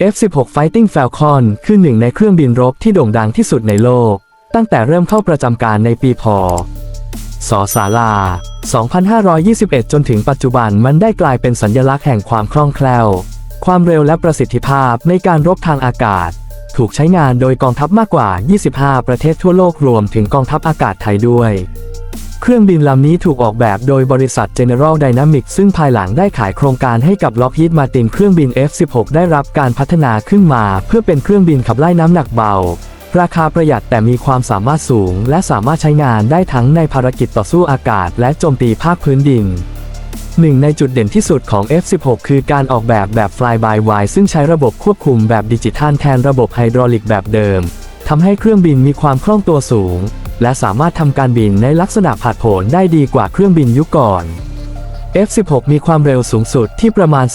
F-16 Fighting Falcon คือหนึ่งในเครื่องบินรบที่โด่งดังที่สุดในโลก ตั้งแต่เริ่มเข้าประจำการในปีพศศาลา 2521 จนถึงปัจจุบันมันได้กลายเป็นสัญลักษณ์แห่งความคล่องแคล่ว ความเร็วและประสิทธิภาพในการรบทางอากาศ ถูกใช้งานโดยกองทัพมากกว่า 25 ประเทศทั่วโลกรวมถึงกองทัพอากาศไทยด้วย เครื่องบินลำนี้ถูกออกแบบโดยบริษัท General Dynamics ซึ่งภายหลังได้ขายโครงการให้กับ Lockheed Martin เครื่องบิน F-16 ได้รับการพัฒนาขึ้นมา เพื่อเป็นเครื่องบินขับไล่น้ำหนักเบา ราคาประหยัดแต่มีความสามารถสูง และสามารถใช้งานได้ทั้งในภารกิจต่อสู้อากาศ และโจมตีภาคพื้นดินหนึ่งในจุดเด่นที่สุดของ F-16 คือการออกแบบแบบ Fly by Wire ซึ่งใช้ระบบควบคุมแบบดิจิทัลแทนระบบไฮดรอลิกแบบเดิมทำให้เครื่องบินมีความคล่องตัวสูง และสามารถทำการบินในลักษณะผาดโผนได้ดีกว่าเครื่องบินยุคก่อน F-16 มีความเร็วสูงสุดที่ประมาณ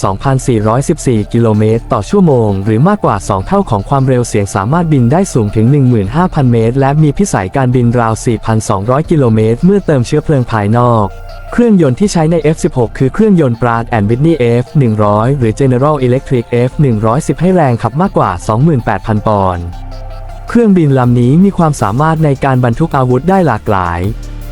2,414 กิโลเมตรต่อชั่วโมง หรือมากกว่า 2 เท่าของความเร็วเสียงสามารถบินได้สูงถึง 15,000 เมตร และมีพิสัยการบินราว 4,200 กิโลเมตร เมื่อเติมเชื้อเพลิงภายนอก เครื่องยนต์ที่ใช้ใน F-16 คือเครื่องยนต์ Pratt Whitney F100 หรือ General Electric F110 ให้แรงขับมากกว่า 28,000 ปอนด์ เครื่องบินลำนี้มีความสามารถในการบรรทุกอาวุธได้หลากหลาย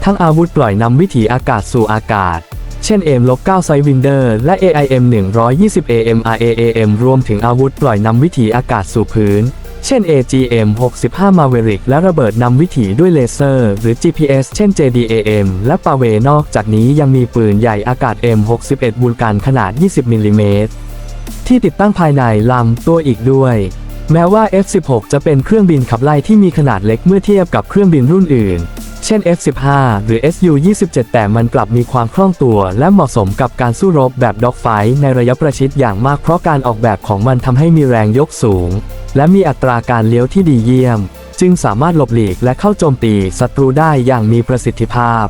ทั้งอาวุธปล่อยนำวิถีอากาศสู่อากาศ เช่น AIM-9 Sidewinder และ AIM 120 AMRAAM รวมถึงอาวุธปล่อยนำวิถีอากาศสู่พื้น เช่น AGM 65 Maverick และระเบิดนำวิถีด้วยเลเซอร์ หรือ GPS เช่น JDAM และปาเวนอกจากนี้ยังมีปืนใหญ่อากาศ M61 บูลกันขนาด 20 มิลลิเมตรที่ติดตั้งภายในลำตัวอีกด้วย แม้ว่า F-16 จะเป็นเครื่องบินขับไล่ที่มีขนาดเล็กเมื่อเทียบกับเครื่องบินรุ่นอื่น เช่น F-15 หรือ Su-27 แต่มันกลับมีความคล่องตัว และเหมาะสมกับการสู้รบแบบด็อกไฟในระยะประชิดอย่างมากเพราะการออกแบบของมันทำให้มีแรงยกสูง และมีอัตราการเลี้ยวที่ดีเยี่ยม จึงสามารถหลบหลีกและเข้าโจมตีศัตรูได้อย่างมีประสิทธิภาพ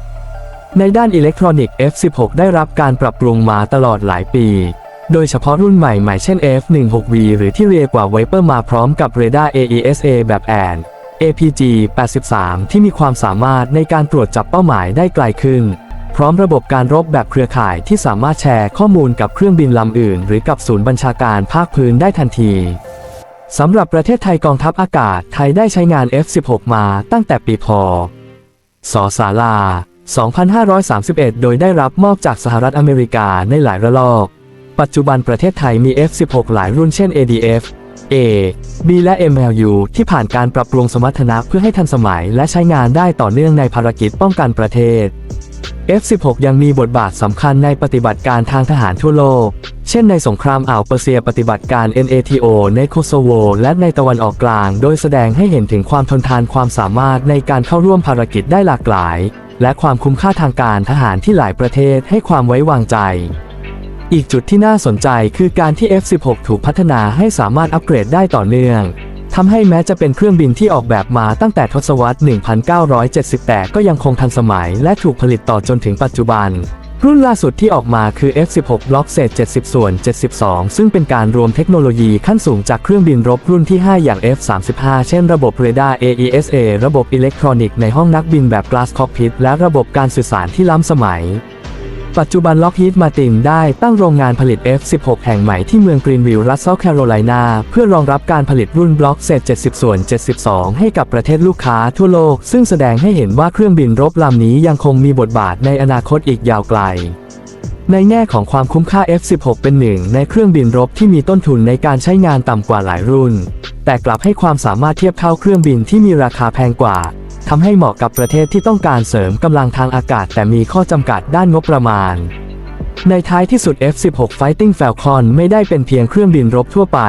ในด้านอิเล็กทรอนิกส์ F16 ได้รับการปรับปรุงมาตลอดหลายปี โดยเฉพาะรุ่นใหม่ๆ เช่น F16V หรือที่เรียกว่า Viper มาพร้อมกับเรดาร์ AESA แบบแอน APG 83 ที่มีความสามารถในการตรวจจับเป้าหมายได้ไกลขึ้น พร้อมระบบการรบแบบเครือข่ายที่สามารถแชร์ข้อมูลกับเครื่องบินลำอื่น หรือกับศูนย์บัญชาการภาคพื้นได้ทันทีสำหรับประเทศไทยกองทัพอากาศไทยได้ใช้งาน F16 มาตั้งแต่ปีพศศาลา 2531 โดยได้รับมอบจากสหรัฐอเมริกาในหลายระลอก ปัจจุบันประเทศไทยมี F16 หลายรุ่นเช่น ADF A B และ MLU ที่ผ่านการปรับปรุงสมรรถนะเพื่อให้ทันสมัยและใช้งานได้ต่อเนื่องในภารกิจป้องกันประเทศ F16 ยังมีบทบาทสำคัญในปฏิบัติการทางทหารทั่วโลก เช่นในสงครามอ่าวเปอร์เซียปฏิบัติการ NATO ในโคโซโว และในตะวันออกกลาง โดยแสดงให้เห็นถึงความทนทานความสามารถในการเข้าร่วมภารกิจได้หลากหลาย และความคุ้มค่าทางการทหารที่หลายประเทศให้ความไว้วางใจ อีกจุดที่น่าสนใจคือการที่ F16 ถูกพัฒนาให้สามารถอัปเกรดได้ต่อเนื่องทำให้แม้จะเป็นเครื่องบินที่ออกแบบมาตั้งแต่ทศวรรษ 1970ก็ยังคงทันสมัยและถูกผลิตต่อจนถึงปัจจุบัน รุ่นล่าสุดที่ออกมาคือ F16 Block เศษ70 ส่วน 72 ซึ่งเป็นการรวมเทคโนโลยีขั้นสูงจากเครื่องบินรบรุ่นที่ 5 อย่าง F35 เช่นระบบเรดาร์ AESA ระบบอิเล็กทรอนิกส์ในห้องนักบินแบบ Glass Cockpit และระบบการสื่อสารที่ล้ำสมัย ปัจจุบันล็อกฮีดมาตินได้ตั้งโรงงานผลิต F16 แห่งใหม่ที่เมืองกรีนวิลล์รัสเซลแคโรไลนา เพื่อรองรับการผลิตรุ่นบล็อกเศษ 70 ส่วน 72 ให้กับประเทศลูกค้าทั่วโลก ซึ่งแสดงให้เห็นว่าเครื่องบินรบลำนี้ยังคงมีบทบาทในอนาคตอีกยาวไกลในแง่ของความคุ้มค่า F16 เป็นหนึ่งในเครื่องบินรบที่มีต้นทุนในการใช้งานต่ำกว่าหลายรุ่น แต่กลับให้ความสามารถเทียบเท่าเครื่องบินที่มีราคาแพงกว่า ทำให้เหมาะกับประเทศที่ต้องการเสริมกำลังทางอากาศ แต่มีข้อจำกัดด้านงบประมาณ ในท้ายที่สุด F16 Fighting Falcon ไม่ได้เป็นเพียงเครื่องบินรบทั่วไป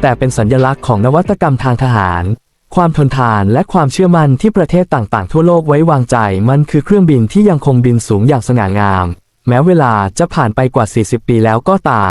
แต่เป็นสัญลักษณ์ของนวัตกรรมทางทหาร ความทนทานและความเชื่อมั่นที่ประเทศต่างๆ ทั่วโลกไว้วางใจ มันคือเครื่องบินที่ยังคงบินสูงอย่างสง่างาม แม้เวลาจะผ่านไปกว่า 40 ปีแล้วก็ตาม